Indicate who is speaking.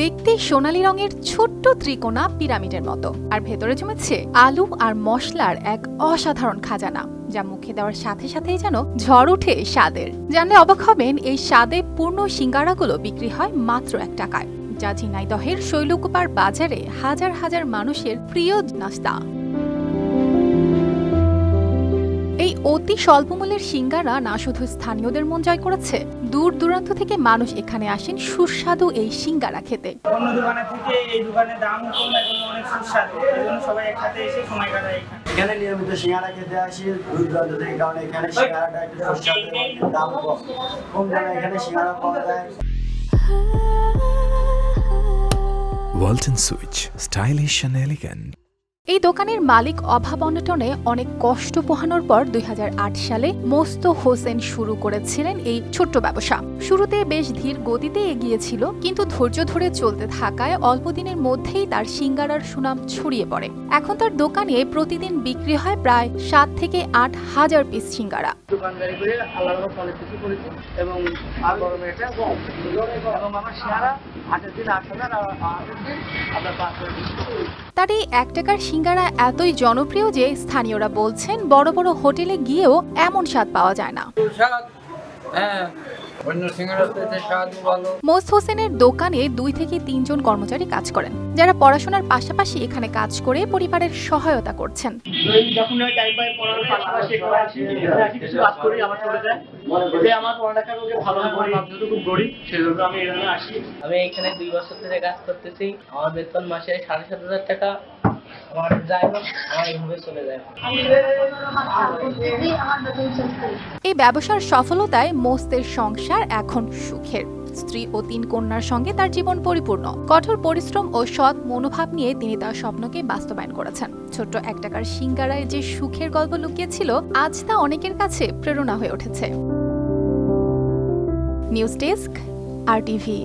Speaker 1: দেখতে সোনালি রঙের ছোট্ট ত্রিকোণা পিরামিডের মতো। আর ভেতরে জমেছে আলু আর মশলার এক অসাধারণ খাজানা, যা মুখে দেওয়ার সাথে সাথেই যেন ঝড় উঠে স্বাদের। জানলে অবাক হবেন, এই স্বাদে পূর্ণ সিঙ্গারাগুলো বিক্রি হয় মাত্র এক টাকায়, যা ঝিনাইদহের শৈলকুপার বাজারে হাজার হাজার মানুষের প্রিয় নাস্তা। অতি স্বল্পমূল্যের সিঙ্গারা না শুধু স্থানীয়দের মন জয় করেছে। দূর দূরান্ত থেকে মানুষ এখানে আসেন সুস্বাদু এই সিঙ্গারা খেতে।
Speaker 2: অন্য দোকানের থেকে এই দোকানের দাম কম এবং অনেক সুস্বাদু। এই সবাই একসাথে এসে সময় কাটায় এখানে।
Speaker 3: এখানে নিয়মিত সিঙ্গারা খেতে আসি দূর দূরান্ত থেকে কারণ এখানে সিঙ্গারাটা একটু সুস্বাদু দাম কম। কম দামে এখানে সিঙ্গারা পাওয়া যায়।
Speaker 4: Walton Switch, stylish and elegant.
Speaker 1: এই দোকানের মালিক অভাব অনটনে অনেক কষ্ট পোহানোর পর দুই হাজার আট সালে মোস্ত হোসেন শুরু করেছিলেন এই ছোট্ট ব্যবসা। শুরুতে বেশ ধীর গতিতে এগিয়েছিল কিন্তু ধৈর্য ধরে চলতে থাকায় অল্প দিনের মধ্যেই তার সিঙ্গারার সুনাম ছড়িয়ে পড়ে। এখন তার দোকানে প্রতিদিন বিক্রি হয় প্রায় সাত থেকে আট হাজার পিস সিঙ্গারা।
Speaker 2: দোকানদারি করে অনেক কিছু করেছি এবং আমার দিন দিন আপনার।
Speaker 1: তার এই এক টাকার সিঙ্গারা এতই জনপ্রিয় যে স্থানীয়রা বলছেন বড় বড় হোটেলে গিয়েও এমন স্বাদ পাওয়া যায় না।
Speaker 5: হ্যাঁ
Speaker 1: মোস্ত হোসেনের দোকানে দুই থেকে তিনজন কর্মচারী কাজ করেন যারা পড়াশোনার পাশাপাশি এখানে কাজ করে পরিবারের সহায়তা করছেন।
Speaker 2: আমি এখানে
Speaker 6: দুই বছর ধরে কাজ করতেছি। আমার বেতন মাসে সাড়ে সাত হাজার টাকা
Speaker 1: এই ব্যবসার সফলতায় মোস্তের সংসার এখন সুখের। স্ত্রী ও তিন কন্যার সঙ্গে তার জীবন পরিপূর্ণ। কঠোর পরিশ্রম ও সৎ মনোভাব নিয়ে তিনি তার স্বপ্নকে বাস্তবায়ন করেছেন। ছোট্ট এক টাকার সিঙ্গারায় যে সুখের গল্প লুকিয়েছিল, আজ তা অনেকের কাছে প্রেরণা হয়ে উঠেছে। News desk, R TV.